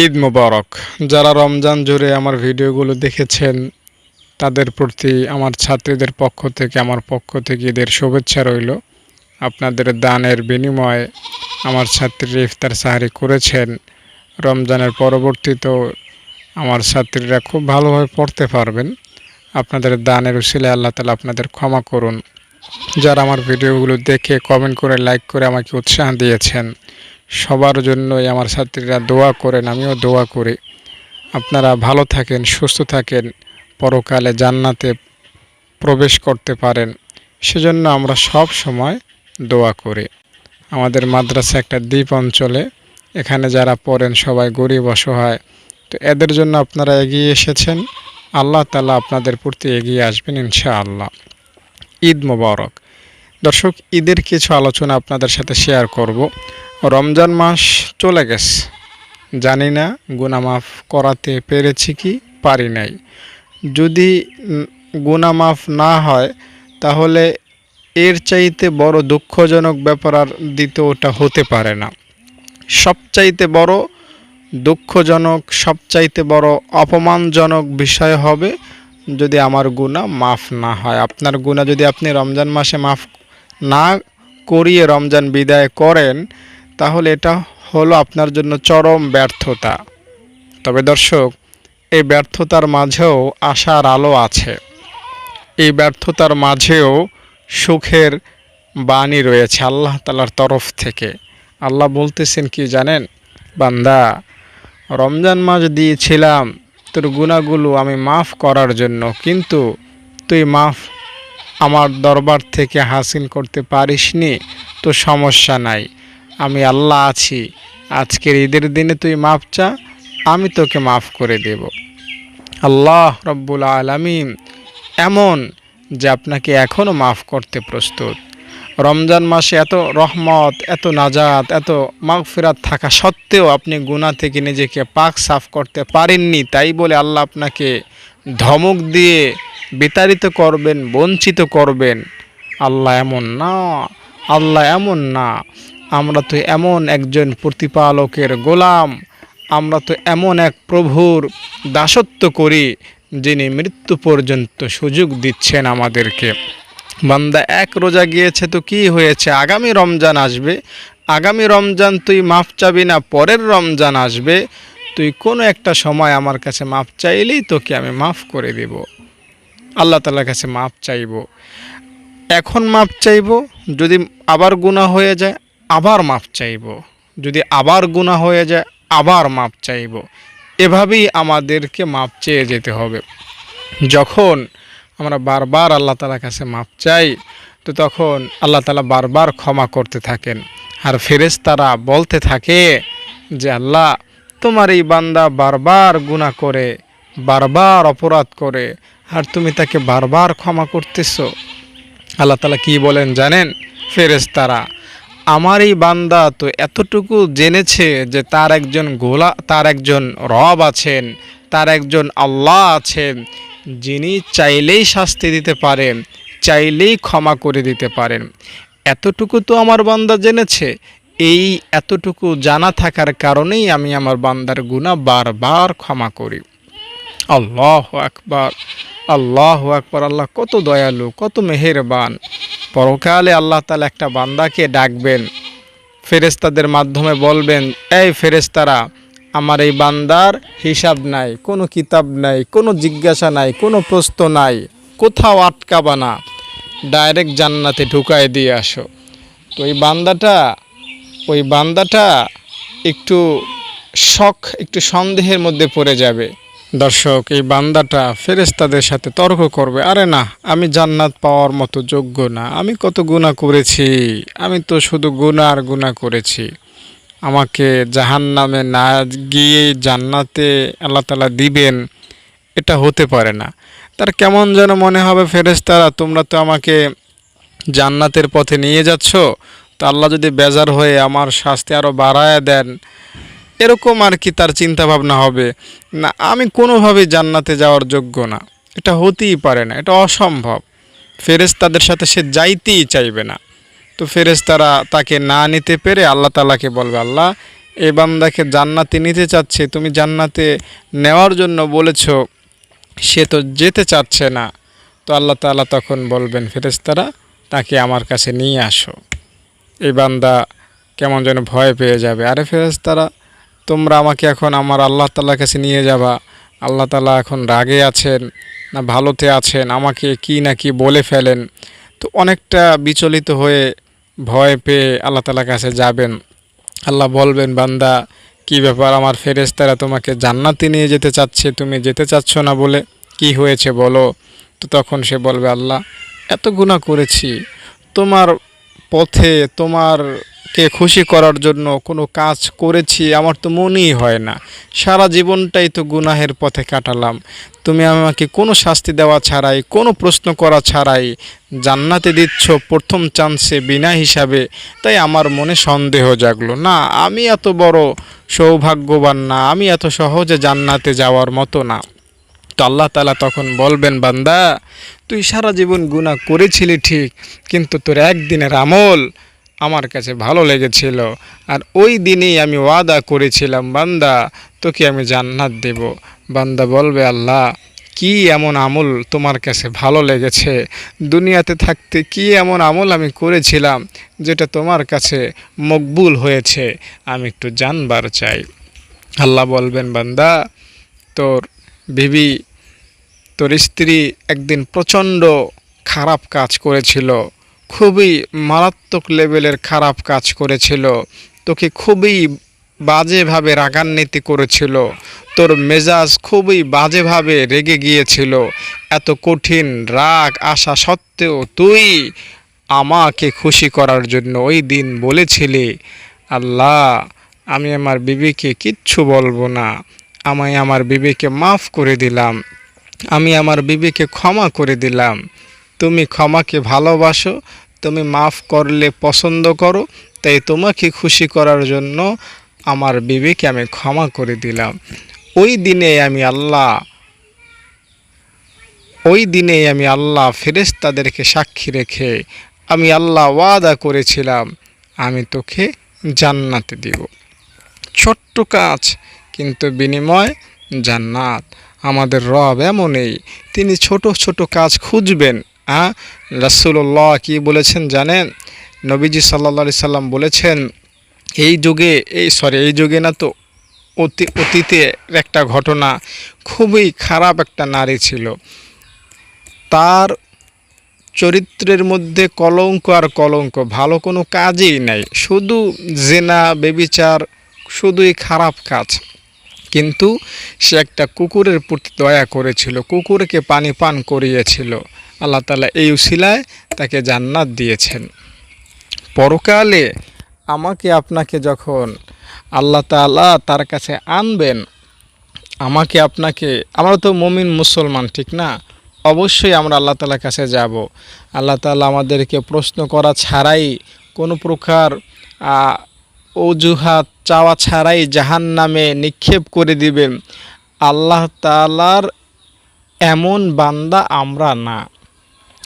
ঈদ মোবারক। যারা রমজান জুড়ে আমার ভিডিওগুলো দেখেছেন, তাদের প্রতি আমার ছাত্রীদের পক্ষ থেকে, আমার পক্ষ থেকে ঈদের শুভেচ্ছা রইল। আপনাদের দানের বিনিময়ে আমার ছাত্রীরা ইফতার সাহারি করেছেন। রমজানের পরবর্তীতেও আমার ছাত্রীরা খুব ভালোভাবে পড়তে পারবেন। আপনাদের দানের উসিলে আল্লাহ তালা আপনাদের ক্ষমা করুন। যারা আমার ভিডিওগুলো দেখে কমেন্ট করে, লাইক করে আমাকে উৎসাহ দিয়েছেন সবার জন্যই আমার ছাত্রীরা দোয়া করেন, আমিও দোয়া করি। আপনারা ভালো থাকেন, সুস্থ থাকেন, পরকালে জান্নাতে প্রবেশ করতে পারেন। সেজন্য আমরা সব সময় দোয়া করি। আমাদের মাদ্রাসা একটা দ্বীপ অঞ্চলে, এখানে যারা পড়েন সবাই গরিব, অসহায়। তো এদের জন্য আপনারা এগিয়ে এসেছেন। আল্লাহ তালা আপনাদের প্রতি এগিয়ে আসবেন ইনশাআল্লাহ। ঈদ মোবারক। দর্শক, ঈদের কিছু আলোচনা আপনাদের সাথে শেয়ার করব। রমজান মাস চলে গেছে। জানি না, গুনামাফ করাতে পেরেছি কি পারি নাই। যদি গুনামাফ না হয়, তাহলে এর চাইতে বড় দুঃখজনক ব্যাপার আর দ্বিতীয়টা হতে পারে না। সবচাইতে বড় দুঃখজনক, সবচাইতে বড় অপমানজনক বিষয় হবে যদি আমার গুণা মাফ না হয়। আপনার গুণা যদি আপনি রমজান মাসে মাফ না করিয়ে রমজান বিদায় করেন তাহলে এটা হলো আপনার জন্য চরম ব্যর্থতা। তবে দর্শক, এই ব্যর্থতার মাঝেও আশার আলো আছে। এই ব্যর্থতার মাঝেও সুখের বাণী রয়েছে আল্লাহ তালার তরফ থেকে। আল্লাহ বলতেছেন কি জানেন? বান্দা, রমজান মাস দিয়েছিলাম, তোর গুণাগুলো আমি মাফ করার জন্য, কিন্তু তুই মাফ আমার দরবার থেকে হাসিল করতে পারিসনি, তো সমস্যা নাই। আমি আল্লাহ আছি। আজকের ঈদের দিনে তুই মাফ চা, আমি তোকে মাফ করে দেব। আল্লাহ রব্বুল আলমিন এমন যে আপনাকে এখনও মাফ করতে প্রস্তুত। রমজান মাসে এত রহমত, এত নাজাত, এত মাগফিরাত থাকা সত্ত্বেও আপনি গুনাহ থেকে নিজেকে পাক সাফ করতে পারেননি। তাই বলে আল্লাহ আপনাকে ধমক দিয়ে বিতাড়িত করবেন, বঞ্চিত করবেন। আল্লাহ এমন না, আল্লাহ এমন না। আমরা তো এমন একজন প্রতিপালকের গোলাম, আমরা তো এমন এক প্রভুর দাসত্ব করি, যিনি মৃত্যু পর্যন্ত সুযোগ দিচ্ছেন আমাদেরকে। বান্দা, এক রোজা গিয়েছে তো কি হয়েছে? আগামী রমজান আসবে। আগামী রমজান তুই মাফ চাবি না, পরের রমজান আসবে। তুই কোনো একটা সময় আমার কাছে মাফ চাইলেই তোকে আমি মাফ করে দেব। আল্লাহ তালার কাছে মাফ চাইব। এখন মাফ চাইব, যদি আবার গুণা হয়ে যায় আবার মাপ চাইব। যদি আবার গুণা হয়ে যায়, আবার মাপ চাইব। এভাবেই আমাদেরকে মাপ চেয়ে যেতে হবে। যখন আমরা বারবার আল্লাহ তালার কাছে মাপ চাই, তো তখন আল্লাহ তালা বারবার ক্ষমা করতে থাকেন। আর ফেরেস তারা বলতে থাকে যে, আল্লাহ, তোমার এই বান্দা বারবার গুণা করে, বারবার অপরাধ করে, আর তুমি তাকে বারবার ক্ষমা করতেছো। আল্লাহ তালা কি বলেন জানেন? ফেরেস তারা আমার এই বান্দা তো এতটুকু জেনেছে যে তার একজন গোলা, তার একজন রব আছেন, তার একজন আল্লাহ আছেন, যিনি চাইলেই শাস্তি দিতে পারেন, চাইলেই ক্ষমা করে দিতে পারেন। এতটুকু তো আমার বান্দা জেনেছে। এই এতটুকু জানা থাকার কারণেই আমি আমার বান্দার গুণা বারবার ক্ষমা করি। আল্লাহ আকবার আল্লাহ আকবার, আল্লাহ কত দয়ালু, কত মেহেরবান। পরকালে আল্লাহ তালা একটা বান্দাকে ডাকবেন ফেরেস্তাদের মাধ্যমে বলবেন, এই ফেরেস্তারা আমার এই বান্দার হিসাব নাই, কোনো কিতাব নাই, কোনো জিজ্ঞাসা নাই, কোনো প্রশ্ন নাই, কোথাও আটকাবা না, ডাইরেক্ট জান্নাতে ঢুকায় দিয়ে আসো। তো এই বান্দাটা, ওই বান্দাটা একটু শখ, একটু সন্দেহের মধ্যে পড়ে যাবে। দর্শক, এই বান্দাটা ফেরেস্তাদের সাথে তর্ক করবে। আরে না, আমি জান্নাত পাওয়ার মতো যোগ্য না। আমি কত গুণা করেছি? আমি তো শুধু গুণা আর গুণা করেছি। আমাকে জাহান নামে না গিয়ে জান্নাতে আল্লাহ তালা দিবেন, এটা হতে পারে না। তার কেমন যেন মনে হবে ফেরেস্তারা তোমরা তো আমাকে জান্নাতের পথে নিয়ে যাচ্ছ, তো আল্লাহ যদি বেজার হয়ে আমার শাস্তি আরও বাড়ায় দেন এরকম আর কি তার চিন্তা ভাবনা হবে? না, আমি কোনোভাবেই জান্নাতে যাওয়ার যোগ্য না। এটা হতেই পারে না, এটা অসম্ভব। ফেরেস্তাদের সাথে সে যাইতেই চাইবে না। তো ফেরেস্তারা তাকে না নিতে পেরে আল্লাহ তালাকে বলবে, আল্লাহ, এ বান্দাকে জান্নাতে নিতে চাচ্ছে, তুমি জান্নাতে নেওয়ার জন্য বলেছ, সে তো যেতে চাচ্ছে না। তো আল্লাহ তালা তখন বলবেন, ফেরেশতারা, তাকে আমার কাছে নিয়ে আসো। এই বান্দা কেমন যেন ভয় পেয়ে যাবে। আরে ফেরেশতারা তোমরা আমাকে এখন আমার আল্লাহ তাআলার কাছে নিয়ে যাবা। আল্লাহ তাআলা এখন রাগে আছেন, না ভালোতে আছেন, আমাকে কি না কি বলে ফেলেন। তো অনেকটা বিচলিত হয়ে ভয় পেয়ে আল্লাহ তাআলার কাছে যাবেন। আল্লাহ বলবেন, বান্দা, কি ব্যাপার? আমার ফেরেশতারা তোমাকে জান্নাতে নিয়ে যেতে চাচ্ছে, তুমি যেতে চাচ্ছ না বলে কি হয়েছে বলো? তো তখন সে বলবে, আল্লাহ, এত গুণা করেছি। তোমার পথে তোমারকে খুশি করার জন্য কোনো কাজ করেছি, আমার তো মনেই হয় না। সারা জীবনটাই তো গুনাহের পথে কাটালাম। তুমি আমাকে কোনো শাস্তি দেওয়া ছাড়াই, কোনো প্রশ্ন করা ছাড়াই জান্নাতে দিচ্ছ প্রথম চান্সে বিনা হিসাবে। তাই আমার মনে সন্দেহ জাগলো, না, আমি এত বড় সৌভাগ্যবান না, আমি এত সহজে জান্নাতে যাওয়ার মতো না। আল্লাহ তালা তখন বলবেন, বান্দা, তুই সারা জীবন গুনাহ করেছিলি ঠিক, কিন্তু তোর একদিনের আমল আমার কাছে ভালো লেগেছিল। আর ওই দিনেই আমি ওয়াদা করেছিলাম, বান্দা, তোকে আমি জান্নাত দেব। বান্দা বলবে, আল্লাহ, কি এমন আমল তোমার কাছে ভালো লেগেছে? দুনিয়াতে থাকতে কি এমন আমল আমি করেছিলাম যেটা তোমার কাছে মকবুল হয়েছে? আমি একটু জানবার চাই। আল্লাহ বলবেন, বান্দা, তোর বিবি তোর স্ত্রী একদিন প্রচণ্ড খারাপ কাজ করেছিল, খুবই মারাত্মক লেভেলের খারাপ কাজ করেছিল, তোকে খুবই বাজেভাবে রাগান্বিত করেছিল, তোর মেজাজ খুবই বাজেভাবে রেগে গিয়েছিল, এত কঠিন রাগ আসা সত্ত্বেও তুই আমাকে খুশি করার জন্য ওই দিন বলেছিলি, আল্লাহ, আমি আমার বিবিকে কিচ্ছু বলব না, আমি আমার বিবিকে মাফ করে দিলাম। আমি আমার বিবিকে ক্ষমা করে দিলাম। তুমি ক্ষমাকে ভালোবাসো, তুমি মাফ করলে পছন্দ করো, তাই তোমাকে খুশি করার জন্য আমার বিবিকে আমি ক্ষমা করে দিলাম। ওই দিনে আমি আল্লাহ, ওই দিনে আমি আল্লাহ ফেরেশতাদেরকে সাক্ষী রেখে আমি আল্লাহ ওয়াদা করেছিলাম, আমি তোকে জান্নাতে দিব। ছোট্ট কাজ, কিন্তু বিনিময় জান্নাত। আমাদের রব এমনই। তিনি ছোট ছোট কাজ খুঁজবেন হ্যাঁ রাসুল্লাহ কি বলেছেন জানেন? নবীজি সাল্লা সাল্লাম বলেছেন, এই যুগে, এই সরি এই যুগে না তো অতি, অতীতে একটা ঘটনা খুবই খারাপ একটা নারী ছিল। তার চরিত্রের মধ্যে কলঙ্ক আর কলঙ্ক, ভালো কোনো কাজই নাই। শুধু জেনা, বেবিচার, শুধুই খারাপ কাজ। কিন্তু সে একটা কুকুরের প্রতি দয়া করেছিল, কুকুরকে পানি পান করিয়েছিল। আল্লাহ তালা এই উশিলায় তাকে জান্নাত দিয়েছেন। পরকালে আমাকে আপনাকে যখন আল্লাহ তালা তার কাছে আনবেন, আমাকে আপনাকে, আমরা তো মমিন মুসলমান, ঠিক না? অবশ্যই আমরা আল্লাহ তালার কাছে যাব। আল্লাহ তালা আমাদেরকে প্রশ্ন করা ছাড়াই কোনো প্রকার অজুহাত, চাওয়া ছাড়াই জাহান নামে নিক্ষেপ করে দিবেন। আল্লাহ তালার এমন বান্দা আমরা না।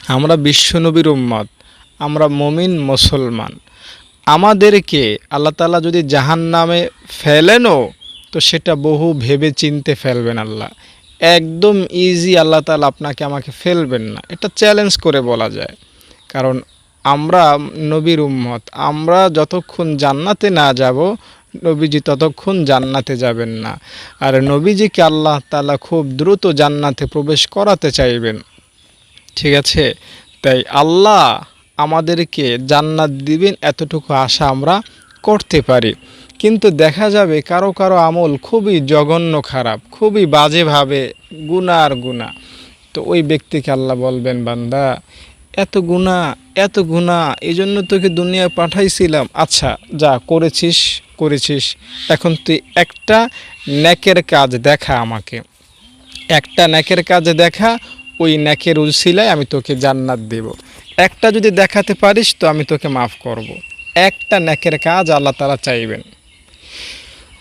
আমরা বিশ্বনবীর উম্মত, আমরা মমিন মুসলমান। আমাদেরকে আল্লাহ তালা যদি জাহান নামে ফেলেনও, তো সেটা বহু ভেবে চিনতে ফেলবেন আল্লাহ। একদম ইজি আল্লাহ তালা আপনাকে আমাকে ফেলবেন না। এটা চ্যালেঞ্জ করে বলা যায়। কারণ আমরা নবীর উম্মত। আমরা যতক্ষণ জান্নাতে না যাব, নবীজি ততক্ষণ জান্নাতে যাবেন না। আর নবীজিকে আল্লাহ তালা খুব দ্রুত জান্নাতে প্রবেশ করাতে চাইবেন। ঠিক আছে? তাই আল্লাহ আমাদেরকে জান্নাত দিবেন এতটুকু আশা আমরা করতে পারি। কিন্তু দেখা যাবে কারও কারও আমল খুবই জঘন্য খারাপ, খুবই বাজেভাবে গুণা আর গুণা তো ওই ব্যক্তিকে আল্লাহ বলবেন, বান্দা এত গুণা এত গুণা এই জন্য তোকে দুনিয়ায় পাঠাইছিলাম। আচ্ছা যা করেছিস করেছিস। এখন তুই একটা ন্যাকের কাজ দেখা আমাকে। একটা ন্যাকের কাজ দেখা, ওই ন্যাকের উলসিলায় আমি তোকে জান্নাত দেব। একটা যদি দেখাতে পারিস তো আমি তোকে মাফ করব। একটা ন্যাকের কাজ আল্লাহ তালা চাইবেন।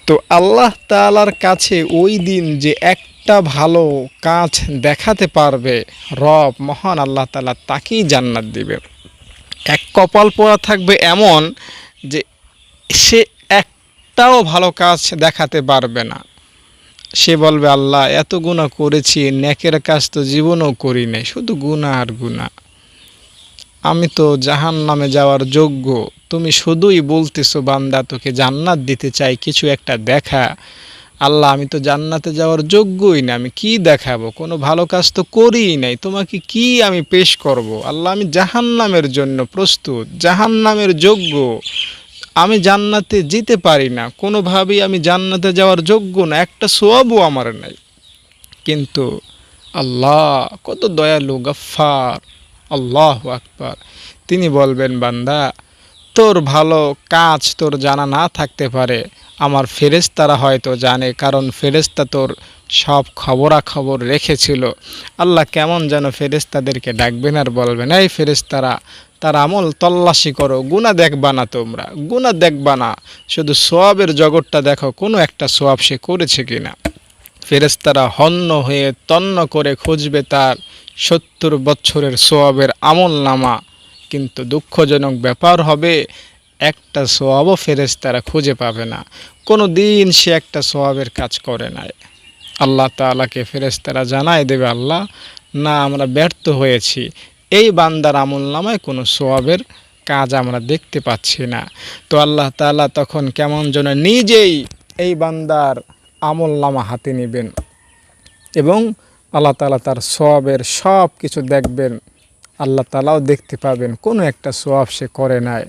তো আল্লাহ তালার কাছে ওই দিন যে একটা ভালো কাজ দেখাতে পারবে। রব, মহান আল্লাহ তালা তাকেই জান্নাত দিবে। এক কপাল পোড়া থাকবে এমন যে সে একটাও ভালো কাজ দেখাতে পারবে না। সে বলবে, আল্লাহ, এত গুণা করেছি, নেকের কাজ তো জীবনও করি নাই, শুধু গুণা আর গুণা আমি তো জাহান নামে যাওয়ার যোগ্য, তুমি শুধুই বলতেছো, বান্দা, তোকে জান্নাত দিতে চাই, কিছু একটা দেখা। আল্লাহ, আমি তো জান্নাতে যাওয়ার যোগ্যই না, আমি কি দেখাবো? কোনো ভালো কাজ তো করিই নাই, তোমাকে কি আমি পেশ করব? আল্লাহ, আমি জাহান নামের জন্য প্রস্তুত জাহান নামের যোগ্য। আমি জান্নাতে যেতে পারি না, কোনোভাবেই আমি জান্নাতে যাওয়ার যোগ্য না, একটা সোয়াবও আমার নাই। কিন্তু আল্লাহ, কত দয়ালু, গফ্ফার, আল্লাহ আকবার। তিনি বলবেন, বান্দা তোর ভালো কাজ তোর জানা না থাকতে পারে। আমার ফেরেশতারা হয়তো জানে, কারণ ফেরেশতা তোর সব খবরাখবর রেখেছিল। আল্লাহ কেমন যেন ফেরেশতাদেরকে ডাকবেন আর বলবেন, এই ফেরেশতারা, তার আমল তল্লাশি করো গুণা দেখবা না তোমরা গুণা দেখবা না। শুধু সোয়াবের জগৎটা দেখো, কোনো একটা সোয়াব সে করেছে কি কিনা? ফেরেশতারা হন্য হয়ে তন্ন করে খুঁজবে তার সত্তর বছরের সোয়াবের আমল নামা কিন্তু দুঃখজনক ব্যাপার হবে, একটা সোয়াবও ফেরেশতারা খুঁজে পাবে না। কোনো দিন সে একটা সোয়াবের কাজ করে নাই। আল্লাহ তালাকে তাআলাকে ফেরেশতারা জানায় দেবে, আল্লাহ, না, আমরা ব্যর্থ হয়েছি। এই বান্দার আমল নামায় কোনো সোয়াবের কাজ আমরা দেখতে পাচ্ছি না। তো আল্লাহ তাআলা তখন কেমন যেন নিজেই এই বান্দার আমল নামা হাতে নেবেন এবং আল্লাহ তাআলা তার সোয়াবের সব কিছু দেখবেন। আল্লাহ তালাও দেখতে পাবেন, কোনো একটা সোয়াব সে করে নাই।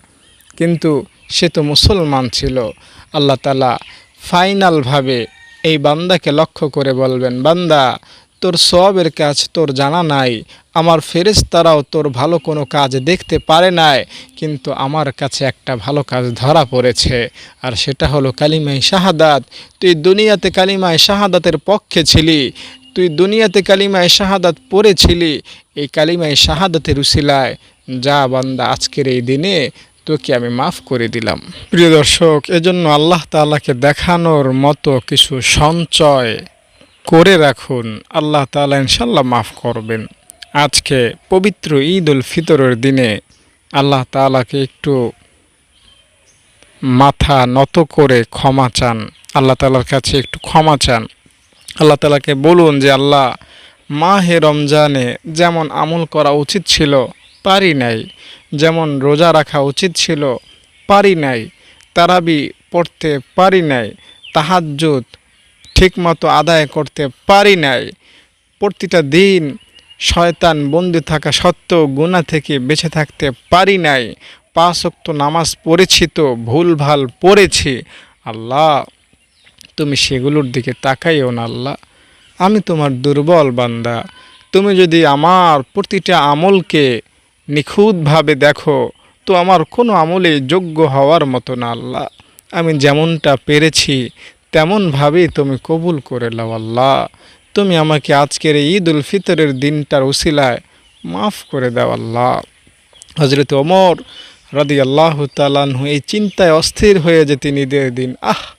কিন্তু সে তো মুসলমান ছিল। আল্লাহ তালা ফাইনালভাবে এই বান্দাকে লক্ষ্য করে বলবেন, বান্দা, তোর সবের কাজ তোর জানা নাই। আমার ফেরেশতারাও তোর ভালো কোনো কাজ দেখতে পারে নাই, কিন্তু আমার কাছে একটা ভালো কাজ ধরা পড়েছে। আর সেটা হলো কালিমাই শাহাদাত। তুই দুনিয়াতে কালিমায় শাহাদাতের পক্ষে ছিলি। তুই দুনিয়াতে কালিমায় শাহাদাত পড়েছিলি, এই কালিমায় শাহাদাতের উসিলায়, যা বান্দা আজকের এই দিনে তোকে আমি মাফ করে দিলাম। প্রিয় দর্শক, এজন্য আল্লাহ তাআলাকে দেখানোর মতো কিছু সঞ্চয় করে রাখুন। আল্লাহ তালা ইনশাল্লাহ মাফ করবেন। আজকে পবিত্র ঈদ উল ফিতরের দিনে আল্লাহ তাআলাকে একটু মাথা নত করে ক্ষমা চান। আল্লাহ তালার কাছে একটু ক্ষমা চান। আল্লাহ তালাকে বলুন যে, আল্লাহ, মাহে রমজানে যেমন আমল করা উচিত ছিল, পারি নাই। যেমন রোজা রাখা উচিত ছিল, পারি নাই। তারাবি পড়তে পারি নাই। তাহাজ্জুদ ঠিকমতো আদায় করতে পারি নাই। প্রতিটা দিন শয়তান বন্দি থাকা সত্ত্বেও গুণা থেকে বেঁচে থাকতে পারি নাই। পাঁচ ওয়াক্ত নামাজ পড়েছি তো, ভুলভাল পড়েছি। আল্লাহ তুমি সেগুলোর দিকে তাকাইও না আল্লাহ। আমি তোমার দুর্বল বান্দা। তুমি যদি আমার প্রতিটা আমলকে নিখুঁতভাবে দেখো, তো আমার কোনো আমলে যোগ্য হওয়ার মতো না আল্লাহ। আমি যেমনটা পেরেছি, তেমনভাবেই তুমি কবুল করে লাও আল্লাহ। তুমি আমাকে আজকের ঈদ উল ফিতরের দিনটার উসিলায় মাফ করে দাও আল্লাহ। হজরত ওমর রাদি আল্লাহ তালানহু এই চিন্তায় অস্থির হয়ে যেতেন ঈদের দিন, আহ!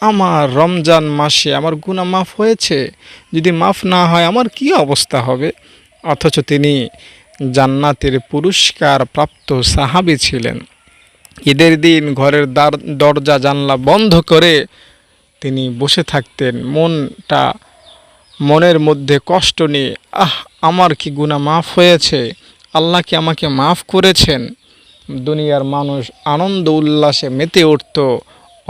আমার রমজান মাসে আমার গুণা মাফ হয়েছে। যদি মাফ না হয়, আমার কি অবস্থা হবে? অথচ তিনি জান্নাতের পুরস্কার প্রাপ্ত সাহাবি ছিলেন। ঈদের দিন ঘরের দ্বার দরজা জানলা বন্ধ করে তিনি বসে থাকতেন। মনটা, মনের মধ্যে কষ্ট নিয়ে, আহ, আমার কি গুণা মাফ হয়েছে? আল্লাহ কি আমাকে মাফ করেছেন? দুনিয়ার মানুষ আনন্দ উল্লাসে মেতে উঠত।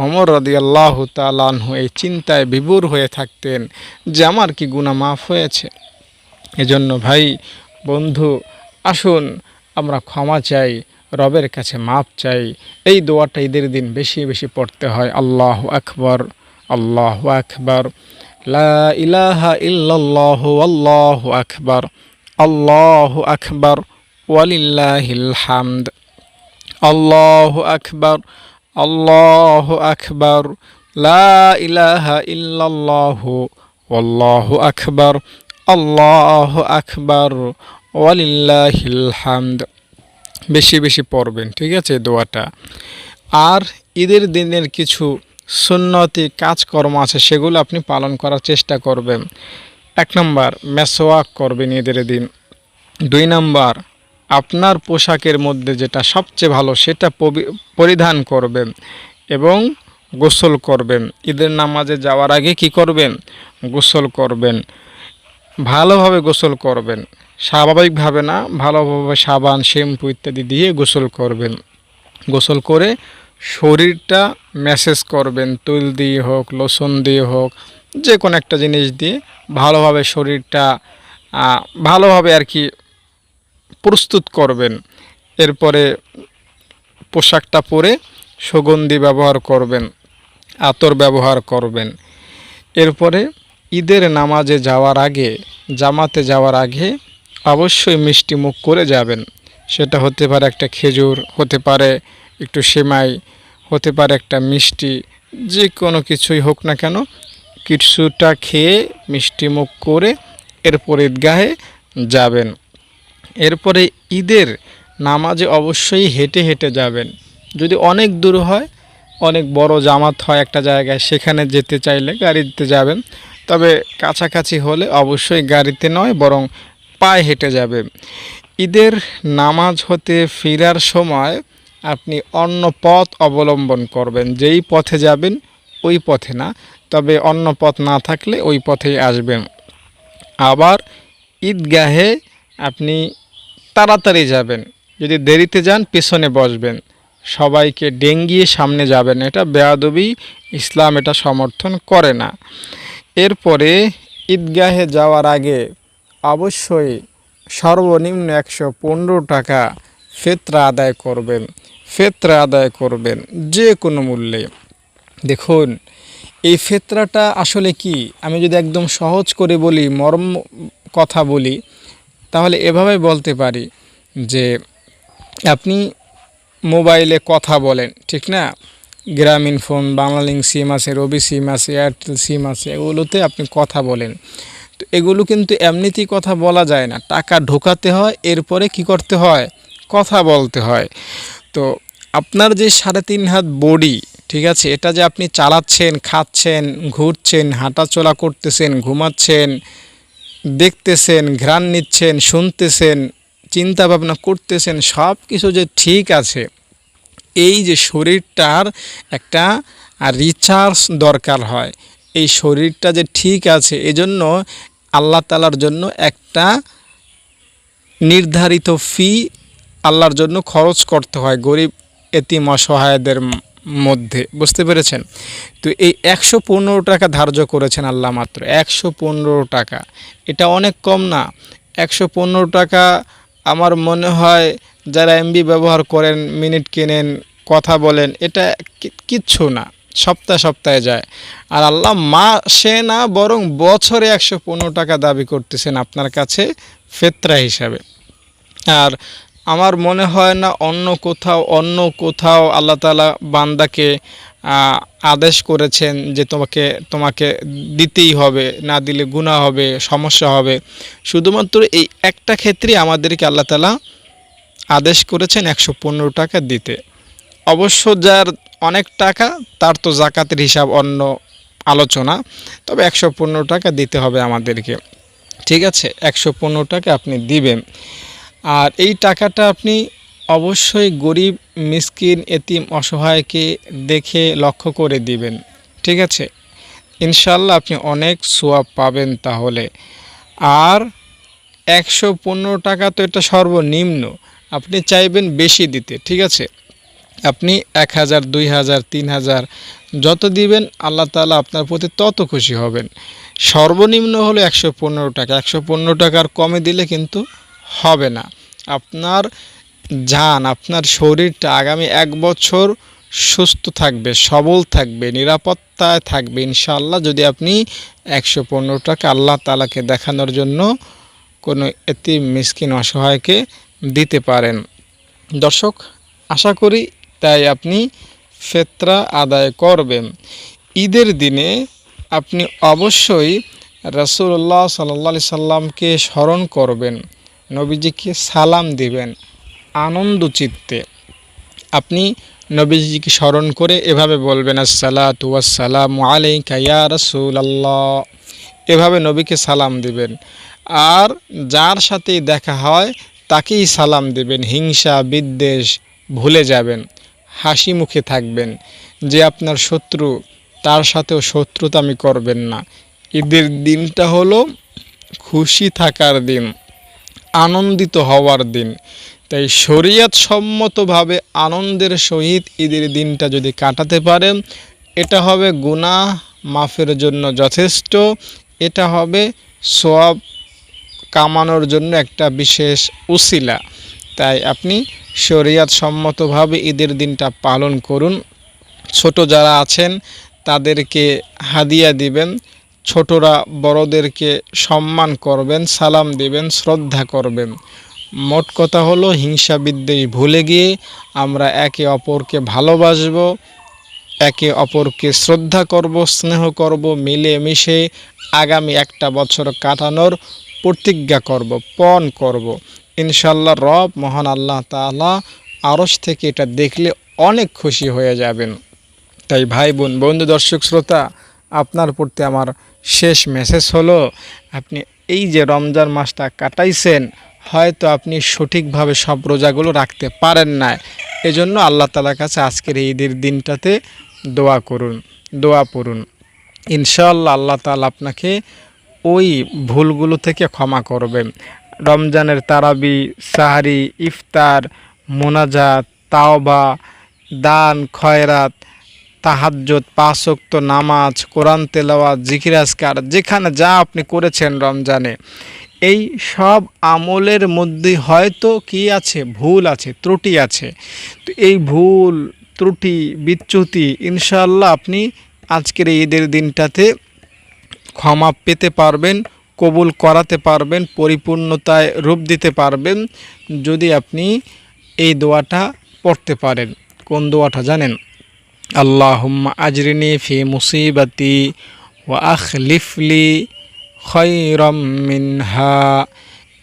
অমর রদি আল্লাহ তালানহু এই চিন্তায় বিভোর হয়ে থাকতেন যে আমার কি গুণা মাফ হয়েছে? এজন্য ভাই, বন্ধু, আসুন, আমরা ক্ষমা চাই, রবের কাছে মাপ চাই। এই দোয়াটা ঈদের দিন বেশি বেশি পড়তে হয়। আল্লাহ আকবর আল্লাহ আকবর। ইলাহা ইল্লাল্লাহু, আল্লাহু আকবর আল্লাহু আকবর। ওয়ালিল্লাহিল হামদ। আল্লাহু আকবর আল্লাহু আকবর, লা ইলাহা ইল্লাল্লাহু আল্লাহু আকবর আল্লাহু আকবর, ওয়ালিল্লাহিল বেশি বেশি পড়বেন, ঠিক আছে দোয়াটা। আর ঈদের দিনের কিছু সুন্নতি কাজকর্ম আছে, সেগুলো আপনি পালন করার চেষ্টা করবেন। এক নম্বর মেসোয়াক করবেন ঈদের দিন। দুই নম্বর আপনার পোশাকের মধ্যে যেটা সবচেয়ে ভালো সেটা পরিধান করবেন এবং গোসল করবেন। ঈদের নামাজে যাওয়ার আগে কি করবেন? গোসল করবেন। ভালোভাবে গোসল করবেন। স্বাভাবিকভাবে না, ভালোভাবে সাবান, শ্যাম্পু ইত্যাদি দিয়ে গোসল করবেন। গোসল করে শরীরটা ম্যাসেজ করবেন। তুল দিয়ে হোক, লোশন দিয়ে হোক যে কোনো একটা জিনিস দিয়ে ভালোভাবে শরীরটা ভালোভাবে আর কি প্রস্তুত করবেন। এরপরে পোশাকটা পরে সুগন্ধি ব্যবহার করবেন, আতর ব্যবহার করবেন। এরপরে ঈদের নামাজে যাওয়ার আগে, জামাতে যাওয়ার আগে অবশ্যই মিষ্টি মুখ করে যাবেন। সেটা হতে পারে একটা খেজুর, হতে পারে একটু সেমাই, হতে পারে একটা মিষ্টি, যে কোনো কিছুই হোক না কেন, কিছুটা খেয়ে মিষ্টি মুখ করে এরপর ঈদগাহে যাবেন। এরপরে ঈদের নামাজে অবশ্যই হেঁটে হেঁটে যাবেন। যদি অনেক দূর হয়, অনেক বড় জামাত হয় একটা জায়গায়, সেখানে যেতে চাইলে গাড়িতে যাবেন। তবে কাছাকাছি হলে অবশ্যই গাড়িতে নয়, বরং পায়ে হেঁটে যাবে ঈদের নামাজ হতে ফেরার সময় আপনি অন্য পথ অবলম্বন করবেন। যেই পথে যাবেন, ওই পথে না। তবে অন্য পথ না থাকলে ওই পথেই আসবেন। আবার ঈদগাহে আপনি তাড়াতাড়ি যাবেন। যদি দেরিতে যান, পেছনে বসবেন। সবাইকে ডেঙ্গিয়ে সামনে যাবেন। এটা বেয়াদবি, ইসলাম এটা সমর্থন করে না। এরপরে ঈদগাহে যাওয়ার আগে অবশ্যই সর্বনিম্ন একশো পনেরো টাকা ফেতরা আদায় করবেন। ফেতরা আদায় করবেন যে কোনো মূল্যে। দেখুন, এই ফেতরাটা আসলে কি? আমি যদি একদম সহজ করে বলি, মর্ম কথা বলি তাহলে এভাবে বলতে পারি যে আপনি মোবাইলে কথা বলেন, ঠিক না? গ্রামীণ ফোন বাংলালিঙ্ক সিম আছে, রবি সিম আছে, এয়ারটেল সিম আছে, এগুলোতে আপনি কথা বলেন। তো এগুলো কিন্তু এমনিতেই কথা বলা যায় না। টাকা ঢোকাতে হয়, এরপরে কি করতে হয়? কথা বলতে হয়। তো আপনার যে সাড়ে তিন হাত বডি, ঠিক আছে, এটা যে আপনি চালাচ্ছেন, খাচ্ছেন, ঘুরছেন, হাঁটাচলা করতেছেন, ঘুমাচ্ছেন দেখতেছেন, ঘ্রাণ নিচ্ছেন, শুনতেছেন চিন্তা ভাবনা করতেছেন সব কিছু যে ঠিক আছে। এই যে শরীরটার একটা রিচার্জ দরকার হয়। এই শরীরটা যে ঠিক আছে, এজন্য আল্লাহ তালার জন্য একটা নির্ধারিত ফি আল্লাহর জন্য খরচ করতে হয়। গরিব, এতিম, অসহায়দের মধ্যে, বুঝতে পেরেছেন? তো এই একশো পনেরো টাকা ধার্য করেছেন আল্লাহ মাত্র, একশো পনেরো টাকা। এটা অনেক কম না, একশো পনেরো টাকা আমার মনে হয় যারা এমবি ব্যবহার করেন, মিনিট কেনেন, কথা বলেন, এটা কিচ্ছু না, সপ্তাহে সপ্তাহে যায়। আর আল্লাহ মাসে না, বরং বছরে একশো পনেরো টাকা দাবি করতেছেন আপনার কাছে, ফেতরা হিসাবে। আর আমার মনে হয় না অন্য কোথাও অন্য কোথাও আল্লাহ তালা বান্দাকে আদেশ করেছেন যে তোমাকে তোমাকে দিতেই হবে, না দিলে গুণা হবে, সমস্যা হবে। শুধুমাত্র এই একটা ক্ষেত্রে আমাদেরকে আল্লাহ তালা আদেশ করেছেন একশো পনেরো টাকা দিতে। অবশ্য যার অনেক টাকা, তার তো জাকাতের হিসাব অন্য আলোচনা, তবে একশো পনেরো টাকা দিতে হবে আমাদেরকে। ঠিক আছে, একশো পনেরো টাকা আপনি দিবেন। আর এই টাকাটা আপনি অবশ্যই গরিব, মিসকিন, এতিম, অসহায়কে দেখে লক্ষ্য করে দিবেন। ঠিক আছে? ইনশাল্লাহ আপনি অনেক সোয়াব পাবেন তাহলে। আর একশো পনেরো টাকা তো এটা সর্বনিম্ন। আপনি চাইবেন বেশি দিতে, ঠিক আছে? আপনি এক হাজার, দুই হাজার, তিন হাজার, যত দিবেন আল্লাহ তাআলা আপনার প্রতি তত খুশি হবেন। সর্বনিম্ন হলো একশো পনেরো টাকা। একশো পনেরো টাকার কমে দিলে কিন্তু হবে না। আপনার যান আপনার শরীরটা আগামী এক বছর সুস্থ থাকবে, সবল থাকবে, নিরাপত্তায় থাকবে। ইনশাআল্লাহ যদি আপনি একশো পনেরো টাকা আল্লাহ তালাকে দেখানোর জন্য কোনো এতি মিসকিন, অসহায়কে দিতে পারেন। দর্শক, আশা করি তাই আপনি ফেতরা আদায় করবেন। ঈদের দিনে আপনি অবশ্যই রাসূলুল্লাহ সাল্লাহ সাল্লামকে স্মরণ করবেন। নবীজিকে সালাম দিবেন আনন্দ চিত্তে। আপনি নবীজিকে স্মরণ করে এভাবে বলবেন, আসসালাতু ওয়াসসালামু আলাইকা ইয়া রাসূলুল্লাহ। এভাবে নবীকে সালাম দিবেন। আর যার সাথেই দেখা হয়, তাকেই সালাম দিবেন। হিংসা, বিদ্বেষ, ভুলে যাবেন, হাসি মুখে থাকবেন। যে আপনার শত্রু, তার সাথেও শত্রুতামি করবেন না। ঈদের দিনটা হলো খুশি থাকার দিন। আনন্দিত হওয়ার দিন। তাই শরীয়ত সম্মতভাবে আনন্দের সহিত ঈদের দিনটা যদি কাটাতে পারেন, এটা হবে গুনাহ মাফের জন্য যথেষ্ট। এটা হবে সব কামানোর জন্য একটা বিশেষ উসিলা। তাই আপনি শরীয়ত সম্মতভাবে ঈদের দিনটা পালন করুন। ছোট যারা আছেন, তাদেরকে হাদিয়া দিবেন। ছোটরা বড়দেরকে সম্মান করবেন, সালাম দিবেন, শ্রদ্ধা করবেন। মোট কথা হলো, হিংসা বিদ্বেষ ভুলে গিয়ে আমরা একে অপরকে ভালোবাসব, একে অপরকে শ্রদ্ধা করব, স্নেহ করব মিলে মিশে আগামী একটা বছর কাটানোর প্রতিজ্ঞা করব, পণ করব। ইনশাল্লাহ রব, মহান আল্লাহ তাআলা আরশ থেকে এটা দেখলে অনেক খুশি হয়ে যাবেন। তাই ভাই বোন, বন্ধু, দর্শক, শ্রোতা, আপনার প্রতি আমার শেষ মেসেজ হলো, আপনি এই যে রমজান মাসটা কাটাইছেন, হয়তো আপনি সঠিকভাবে সব রোজাগুলো রাখতে পারেন না এজন্য আল্লাহ তালার কাছে আজকের ঈদের দিনটাতে দোয়া করুন, দোয়া পড়ুন। ইনশাআল্লাহ আল্লাহ তালা আপনাকে ওই ভুলগুলো থেকে ক্ষমা করবেন। রমজানের তারাবি, সাহারি, ইফতার, মোনাজাত, তাওবা, দান, খয়রাত তাহাজ্জত পাঁচক্ত নামাজ, কোরআন তেলাওয়াত, জিকির, আজকার, যেখানে যা আপনি করেছেন রমজানে। এই সব আমলের মধ্যে হয়তো কি আছে? ভুল আছে, ত্রুটি আছে। তো এই ভুল, ত্রুটি, বিচ্যুতি ইনশাল্লাহ আপনি আজকের ঈদের দিনটাতে ক্ষমা পেতে পারবেন, কবুল করাতে পারবেন, পরিপূর্ণতায় রূপ দিতে পারবেন, যদি আপনি এই দোয়াটা পড়তে পারেন। কোন দোয়াটা জানেন? আল্লাহুম্মা আজরিনি ফি মুসিবাতি ওয়া আখলিফলি খৈরম মিনহা।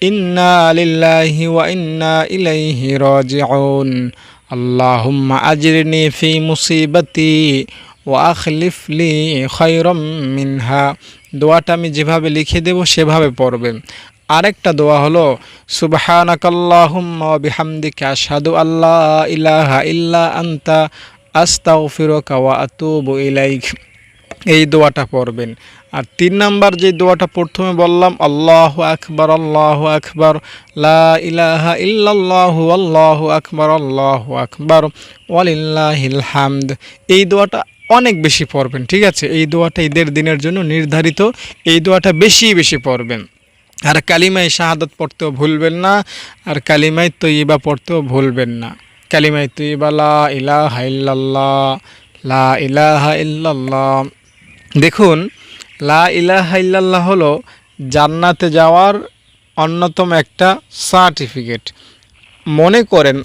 ইন্না লিল্লাহি ওয়া ইন্না ইলাইহি রাজিউন। আল্লাহুম্মা আজরিনি ফি মুসিবাতি ওয়া আখলিফলি খৈরম মিনহা। দোয়াটা আমি যেভাবে লিখে দেব সেভাবে পড়বেন। আরেকটা দোয়া হলো, সুবহানাকাল্লাহুম্মা বিহামদিকা আশহাদু আল্লা ইলাহা ইল্লা আনতা আস্তাগফিরুকা ওয়া আতুবু ইলাইক। এই দোয়াটা পড়বেন। আর তিন নাম্বার যে দোয়াটা প্রথমে বললাম, আল্লাহ আকবর আল্লাহ আকবর, লা ইলাহা ইল্লাল্লাহু আল্লাহু আকবর আল্লাহু আকবর, ওয়ালিল্লাহিল হামদ। এই দোয়াটা অনেক বেশি পড়বেন, ঠিক আছে? এই দোয়াটা ঈদের দিনের জন্য নির্ধারিত, এই দোয়াটা বেশি বেশি পড়বেন। আর কালিমায় শাহাদত পড়তেও ভুলবেন না, আর কালিমায় তৈবা পড়তেও ভুলবেন না। কালিমায় তৈবা ইলাহা ইল্লাল্লাহ, লা ইলাহা ইল্লাল্লাহ। দেখুন, লা ইলাহা ইল্লাল্লাহ হলো জান্নাতে যাওয়ার অন্যতম একটা সার্টিফিকেট। মনে করেন,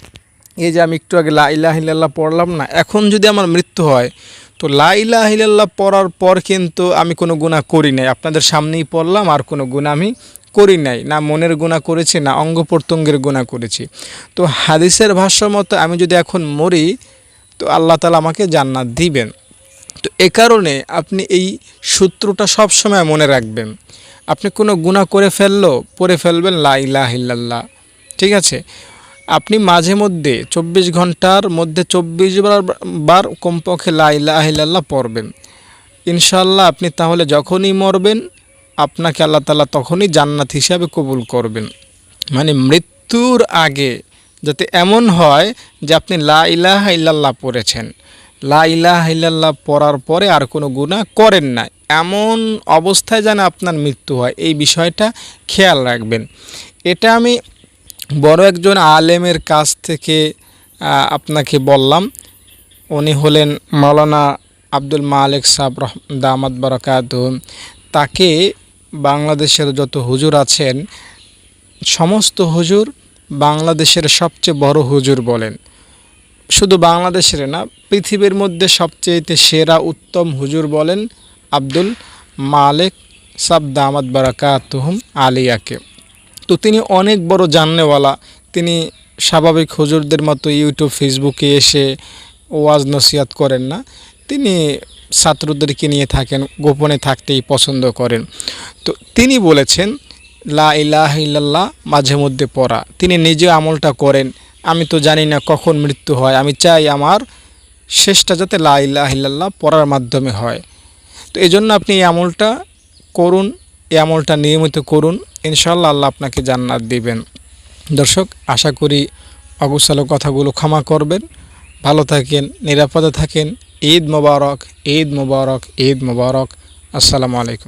এই যে আমি একটু আগে লা ইলাহা ইল্লাল্লাহ পড়লাম না, এখন যদি আমার মৃত্যু হয়, তো লা ইলাহা ইল্লাল্লাহ পড়ার পর কিন্তু আমি কোনো গুণা করি নাই। আপনাদের সামনেই পড়লাম, আর কোনো গুণা আমি করি নাই, না মনের গুণা করেছি, না অঙ্গ প্রত্যঙ্গের গুণা করেছি। তো হাদিসের ভাষ্য মতো আমি যদি এখন মরি, তো আল্লাহ তালা আমাকে জান্নাত দিবেন। তো এ কারণে আপনি এই সূত্রটা সব সময় মনে রাখবেন। আপনি কোনো গুণা করে ফেলল পরে ফেলবেন, লা ইলাহ ইল্লাল্লাহ। ঠিক আছে? আপনি মাঝে মধ্যে চব্বিশ ঘণ্টার মধ্যে চব্বিশ বার বার কমপক্ষে লা ইলাহ ইল্লাল্লাহ পড়বেন। ইনশাল্লাহ আপনি তাহলে যখনই মরবেন আপনাকে আল্লাহ তালা তখনই জান্নাত হিসাবে কবুল করবেন। মানে মৃত্যুর আগে যাতে এমন হয় যে আপনি লা ইলাহা ইল্লাল্লাহ পড়েছেন। লা ইলাহা ইল্লাল্লাহ পড়ার পরে আর কোনো গুণা করেন না। এমন অবস্থায় যেন আপনার মৃত্যু হয়, এই বিষয়টা খেয়াল রাখবেন। এটা আমি বড় একজন আলেমের কাছ থেকে আপনাকে বললাম। উনি হলেন মৌলানা আব্দুল মালিক সাহ দামাদ বরকাত তাকে বাংলাদেশের যত হুজুর আছেন, সমস্ত হুজুর বাংলাদেশের সবচেয়ে বড় হুজুর বলেন। শুধু বাংলাদেশের না, পৃথিবীর মধ্যে সবচেয়ে সেরা উত্তম হুজুর বলেন আব্দুল মালেক সাব দামাদ বারাকাতুহুম আলিয়াকে। তো তিনি অনেক বড় জাননেওয়ালা। তিনি স্বাভাবিক হুজুরদের মতো ইউটিউব, ফেসবুকে এসে ওয়াজ নসিয়াত করেন না। তিনি ছাত্রদেরকে নিয়ে থাকেন, গোপনে থাকতেই পছন্দ করেন। তো তিনি বলেছেন, লা ইলাহ ইল্লাল্লাহ মাঝে মধ্যে পড়া। তিনি নিজে আমলটা করেন। আমি তো জানি না কখন মৃত্যু হয়। আমি চাই আমার শেষটা যাতে লা ইলাহা ইল্লাল্লাহ পড়ার মাধ্যমে হয়। তো এই জন্য আপনি এই আমলটা করুন, এই আমলটা নিয়মিত করুন। ইনশাল্লাহ আল্লাহ আপনাকে জান্নাত দিবেন। দর্শক, আশা করি অগুসালো কথাগুলো ক্ষমা করবেন। ভালো থাকেন, নিরাপদে থাকেন। ঈদ মোবারক ঈদ মোবারক ঈদ মোবারক। আসসালামু আলাইকুম।